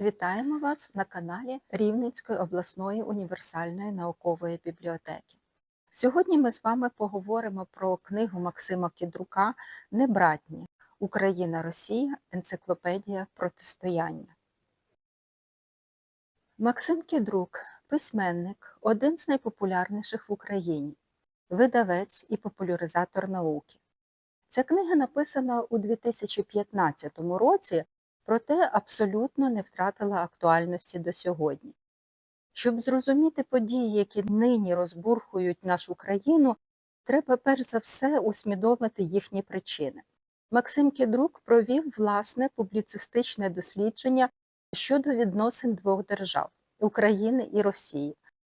Вітаємо вас на каналі Рівненської обласної універсальної наукової бібліотеки. Сьогодні ми з вами поговоримо про книгу Максима Кідрука Небратні Україна-Росія. Енциклопедія протистояння. Максим Кідрук письменник, один з найпопулярніших в Україні, видавець і популяризатор науки. Ця книга написана у 2015 році проте абсолютно не втратила актуальності до сьогодні. Щоб зрозуміти події, які нині розбурхують нашу країну, треба перш за все усвідомити їхні причини. Максим Кідрук провів власне публіцистичне дослідження щодо відносин двох держав України і Росії,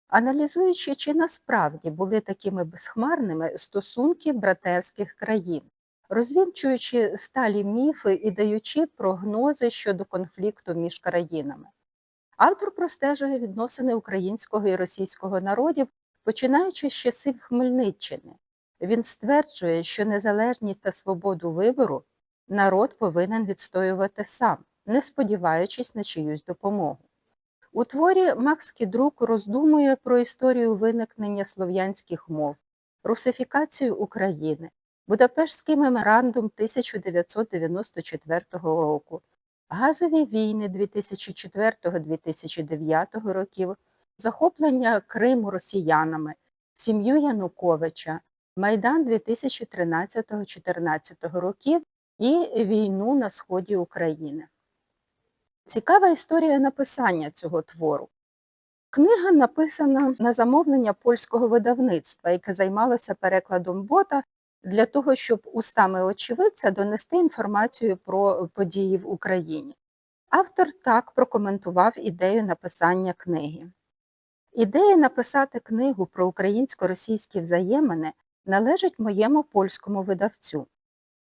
аналізуючи, чи насправді були такими безхмарними стосунки братерських країн розвінчуючи сталі міфи і даючи прогнози щодо конфлікту між країнами. Автор простежує відносини українського і російського народів, починаючи з часів Хмельниччини. Він стверджує, що незалежність та свободу вибору народ повинен відстоювати сам, не сподіваючись на чиюсь допомогу. У творі Макс Кідрук роздумує про історію виникнення слов'янських мов, русифікацію України, Будапештський меморандум 1994 року, газові війни 2004-2009 років, захоплення Криму росіянами, сім'ю Януковича, Майдан 2013-2014 років. І війну на сході України. Цікава історія написання цього твору. Книга написана на замовлення польського видавництва, яке займалося перекладом бота для того, щоб устами очевидця донести інформацію про події в Україні. Автор так прокоментував ідею написання книги. Ідея написати книгу про українсько-російські взаємини належить моєму польському видавцю.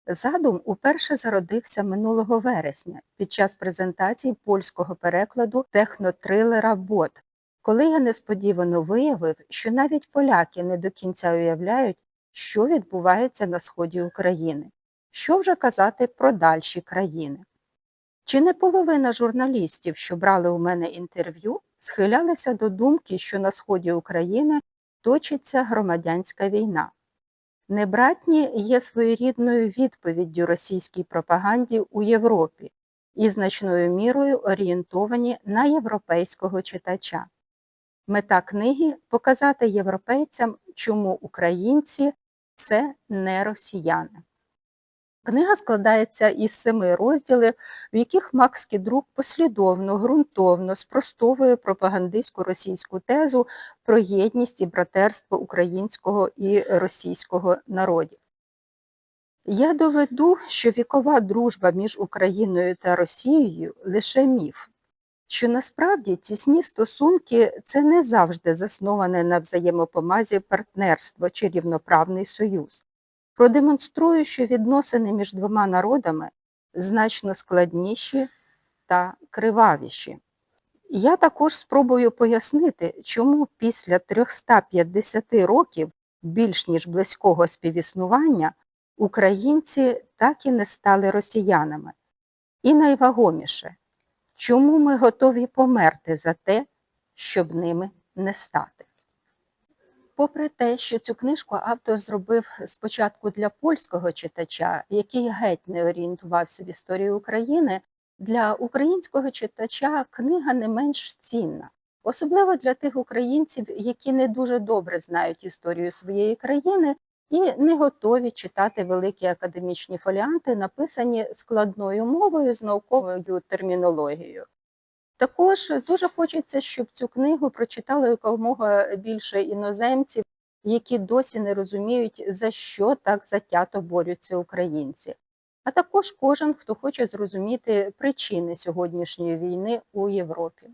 Задум уперше зародився минулого вересня під час презентації польського перекладу технотрилера Бот, коли я несподівано виявив, що навіть поляки не до кінця уявляють, що відбувається на сході України. Що вже казати про дальші країни? Чи не половина журналістів, що брали у мене інтерв'ю, схилялися до думки, що на сході України точиться громадянська війна? Небратні є своєрідною відповіддю російській пропаганді у Європі і значною мірою орієнтовані на європейського читача. Мета книги показати європейцям, чому українці це не росіяни. Книга складається із семи розділів, в яких Макс Кідрук послідовно, ґрунтовно спростовує пропагандистську російську тезу про єдність і братерство українського і російського народів. Я доведу, що вікова дружба між Україною та Росією лише міф, що насправді тісні стосунки це не завжди засноване на взаємопомазі партнерство чи рівноправний союз. Продемонструю, що відносини між двома народами значно складніші та кривавіші. Я також спробую пояснити, чому після 350 років більш ніж близького співіснування українці так і не стали росіянами. І найвагоміше, Чому ми готові померти за те, щоб ними не стати? Попри те, що цю книжку автор зробив спочатку для польського читача, який геть не орієнтувався в історії України, для українського читача книга не менш цінна, особливо для тих українців, які не дуже добре знають історію своєї країни і не готові читати великі академічні фоліанти, написані складною мовою з науковою термінологією. Також дуже хочеться, щоб цю книгу прочитали якомога більше іноземців, які досі не розуміють, за що так затято борються українці. А також кожен, хто хоче зрозуміти причини сьогоднішньої війни у Європі.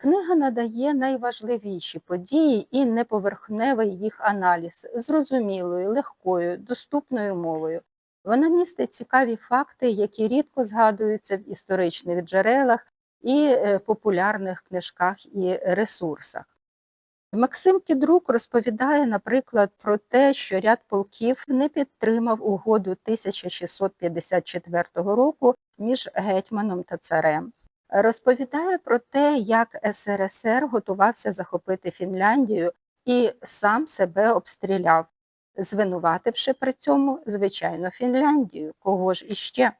Книга надає найважливіші події і неповерхневий їх аналіз зрозумілою, легкою, доступною мовою. Вона містить цікаві факти, які рідко згадуються в історичних джерелах і е, популярних книжках і ресурсах. Максим Кідрук розповідає, наприклад, про те, що ряд полків не підтримав угоду 1654 року між гетьманом та царем. Розповідає про те, як СРСР готувався захопити Фінляндію і сам себе обстріляв, звинувативши при цьому, звичайно, Фінляндію, кого ж іще.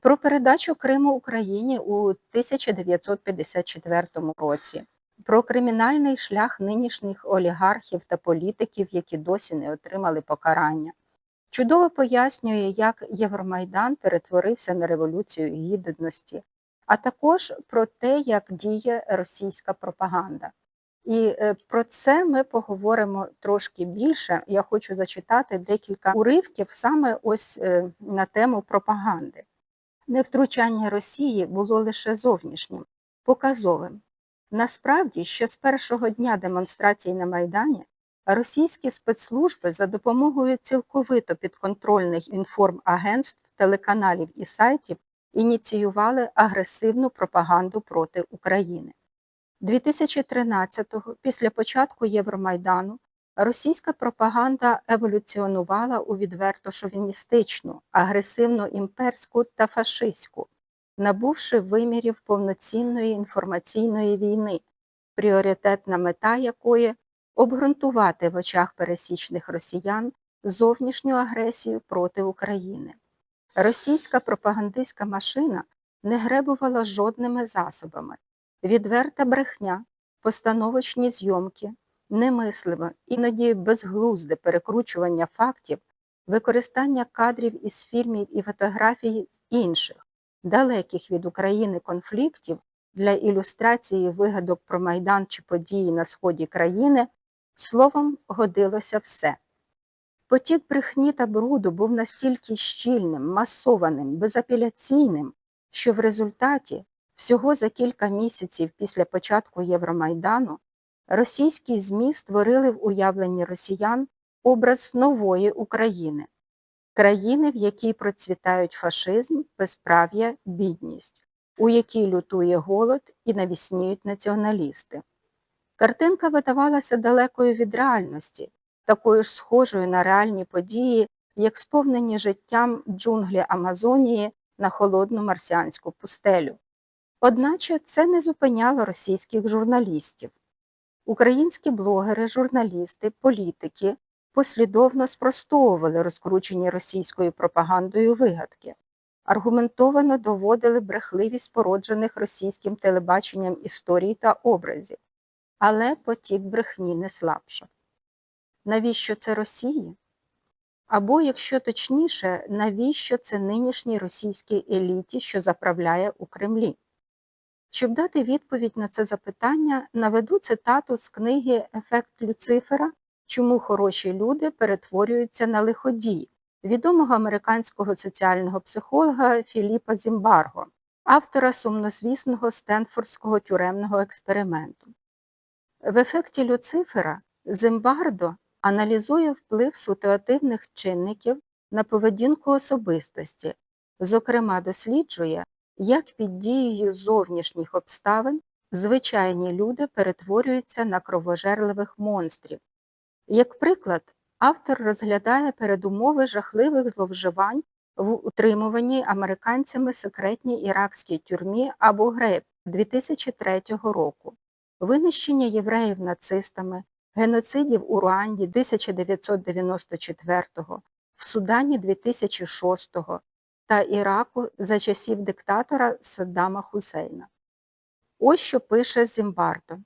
Про передачу Криму Україні у 1954 році, про кримінальний шлях нинішніх олігархів та політиків, які досі не отримали покарання. Чудово пояснює, як Євромайдан перетворився на революцію гідності, а також про те, як діє російська пропаганда. І е, про це ми поговоримо трошки більше. Я хочу зачитати декілька уривків саме ось е, на тему пропаганди. Невтручання Росії було лише зовнішнім, показовим. Насправді, ще з першого дня демонстрацій на Майдані російські спецслужби за допомогою цілковито підконтрольних інформагентств, телеканалів і сайтів ініціювали агресивну пропаганду проти України. 2013-го, після початку Євромайдану, російська пропаганда еволюціонувала у відверто шовіністичну, агресивну імперську та фашистську, набувши вимірів повноцінної інформаційної війни, пріоритетна мета якої обґрунтувати в очах пересічних росіян зовнішню агресію проти України. Російська пропагандистська машина не гребувала жодними засобами. Відверта брехня, постановочні зйомки, немисливе, іноді безглузде перекручування фактів, використання кадрів із фільмів і фотографій інших, далеких від України конфліктів для ілюстрації вигадок про Майдан чи події на сході країни, словом, годилося все. Потік брехні та бруду був настільки щільним, масованим, безапеляційним, що в результаті, всього за кілька місяців після початку Євромайдану, російські ЗМІ створили в уявленні росіян образ нової України, країни, в якій процвітають фашизм, безправ'я, бідність, у якій лютує голод і навісніють націоналісти. Картинка видавалася далекою від реальності, такою ж схожою на реальні події, як сповнені життям джунглі Амазонії на холодну марсіанську пустелю. Одначе це не зупиняло російських журналістів. Українські блогери, журналісти, політики послідовно спростовували розкручені російською пропагандою вигадки, аргументовано доводили брехливість породжених російським телебаченням історій та образів, але потік брехні не слабшав. Навіщо це Росії? Або, якщо точніше, навіщо це нинішній російській еліті, що заправляє у Кремлі? Щоб дати відповідь на це запитання, наведу цитату з книги Ефект Люцифера Чому хороші люди перетворюються на лиходії відомого американського соціального психолога Філіпа Зімбарго, автора сумнозвісного Стенфордського тюремного експерименту. В ефекті Люцифера Зимбардо аналізує вплив ситуативних чинників на поведінку особистості, зокрема досліджує, як під дією зовнішніх обставин звичайні люди перетворюються на кровожерливих монстрів. Як приклад, автор розглядає передумови жахливих зловживань в утримуванні американцями секретній іракській тюрмі Абу Грейб 2003 року, винищення євреїв нацистами, геноцидів у Руанді 1994, в Судані 2006 та Іраку за часів диктатора Саддама Хусейна. Ось що пише Зімбардо.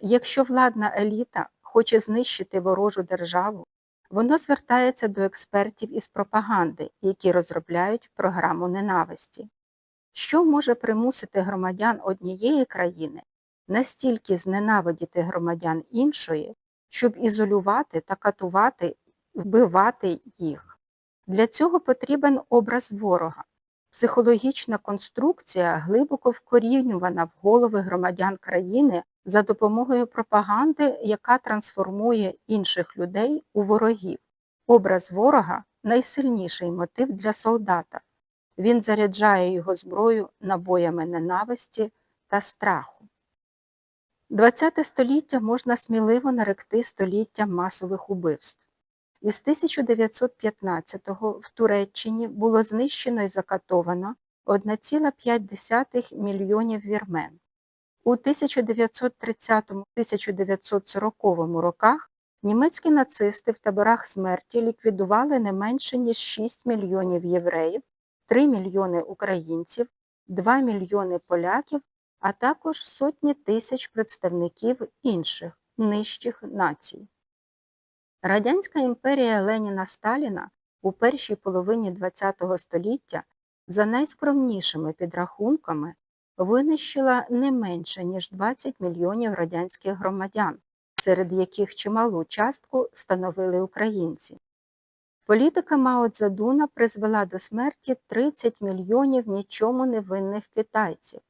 Якщо владна еліта хоче знищити ворожу державу, воно звертається до експертів із пропаганди, які розробляють програму ненависті. Що може примусити громадян однієї країни настільки зненавидіти громадян іншої, щоб ізолювати та катувати, вбивати їх? Для цього потрібен образ ворога, психологічна конструкція, глибоко вкорінювана в голови громадян країни за допомогою пропаганди, яка трансформує інших людей у ворогів. Образ ворога найсильніший мотив для солдата. Він заряджає його зброю набоями ненависті та страху. ХХ століття можна сміливо наректи століттям масових убивств. Із 1915-го в Туреччині було знищено і закатовано 1,5 мільйонів вірмен. У 1930-1940 роках німецькі нацисти в таборах смерті ліквідували не менше ніж 6 мільйонів євреїв, 3 мільйони українців, 2 мільйони поляків, а також сотні тисяч представників інших нижчих націй. Радянська імперія Леніна Сталіна у першій половині ХХ століття за найскромнішими підрахунками винищила не менше, ніж 20 мільйонів радянських громадян, серед яких чималу частку становили українці. Політика Мао Цзедуна призвела до смерті 30 мільйонів нічому невинних китайців.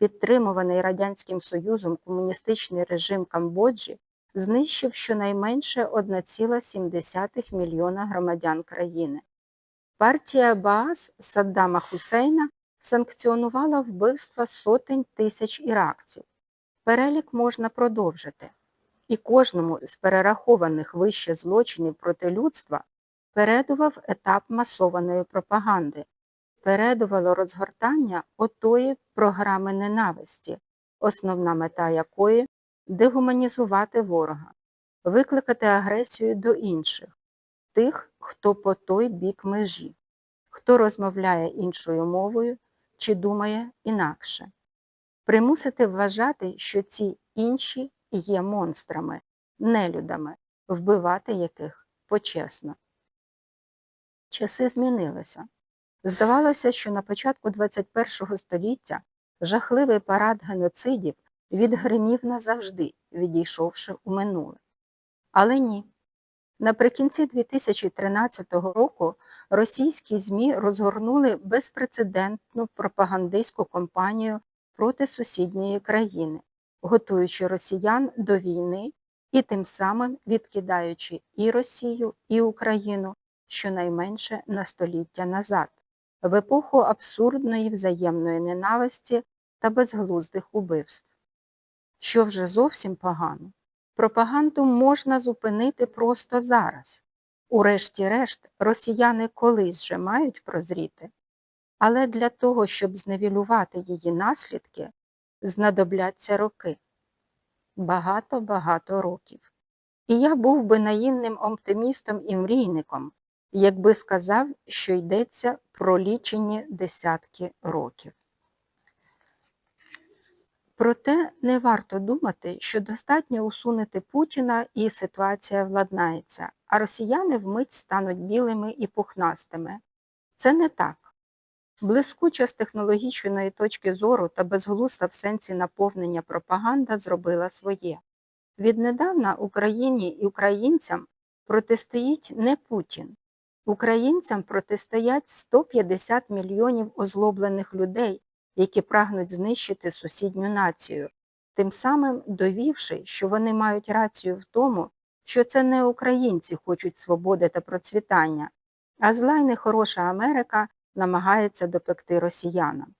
Підтримуваний Радянським Союзом комуністичний режим Камбоджі знищив щонайменше 1,7 мільйона громадян країни. Партія Баас Саддама Хусейна санкціонувала вбивства сотень тисяч іракців. Перелік можна продовжити. І кожному з перерахованих вище злочинів проти людства передував етап масованої пропаганди, передувало розгортання отої програми ненависті, основна мета якої дегуманізувати ворога, викликати агресію до інших, тих, хто по той бік межі, хто розмовляє іншою мовою чи думає інакше, примусити вважати, що ці інші є монстрами, нелюдами, вбивати яких почесно. Часи змінилися. Здавалося, що на початку ХХ століття жахливий парад геноцидів відгримів назавжди, відійшовши у минуле. Але ні. Наприкінці 2013 року російські ЗМІ розгорнули безпрецедентну пропагандистську кампанію проти сусідньої країни, готуючи росіян до війни і тим самим відкидаючи і Росію, і Україну щонайменше на століття назад, в епоху абсурдної взаємної ненависті та безглуздих убивств. Що вже зовсім погано, пропаганду можна зупинити просто зараз. Урешті-решт, росіяни колись же мають прозріти, але для того, щоб зневілювати її наслідки, знадобляться роки. Багато-багато років. І я був би наївним оптимістом і мрійником, якби сказав, що йдеться про лічені десятки років. Проте не варто думати, що достатньо усунути Путіна і ситуація владнається, а росіяни вмить стануть білими і пухнастими. Це не так. Блискуча з технологічної точки зору та безглуста в сенсі наповнення пропаганда зробила своє. Віднедавна Україні і українцям протистоїть не Путін. Українцям протистоять 150 мільйонів озлоблених людей, які прагнуть знищити сусідню націю, тим самим довівши, що вони мають рацію в тому, що це не українці хочуть свободи та процвітання, а зла й нехороша Америка намагається допекти росіянам.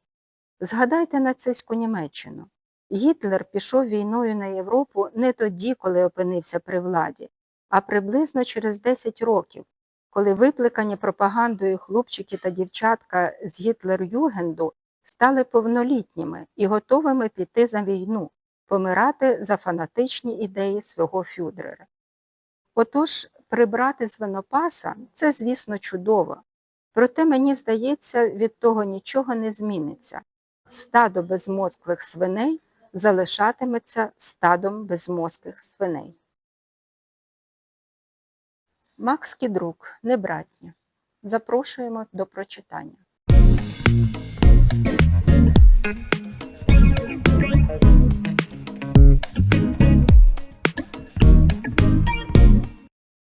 Згадайте нацистську Німеччину. Гітлер пішов війною на Європу не тоді, коли опинився при владі, а приблизно через 10 років, коли випликані пропагандою хлопчики та дівчатка з Гітлер-Югенду стали повнолітніми і готовими піти за війну, помирати за фанатичні ідеї свого фюдрера. Отож, прибрати свинопаса – це, звісно, чудово. Проте, мені здається, від того нічого не зміниться. Стадо безмозклих свиней залишатиметься стадом безмозклих свиней. Макс Кідрук, небратні. Запрошуємо до прочитання.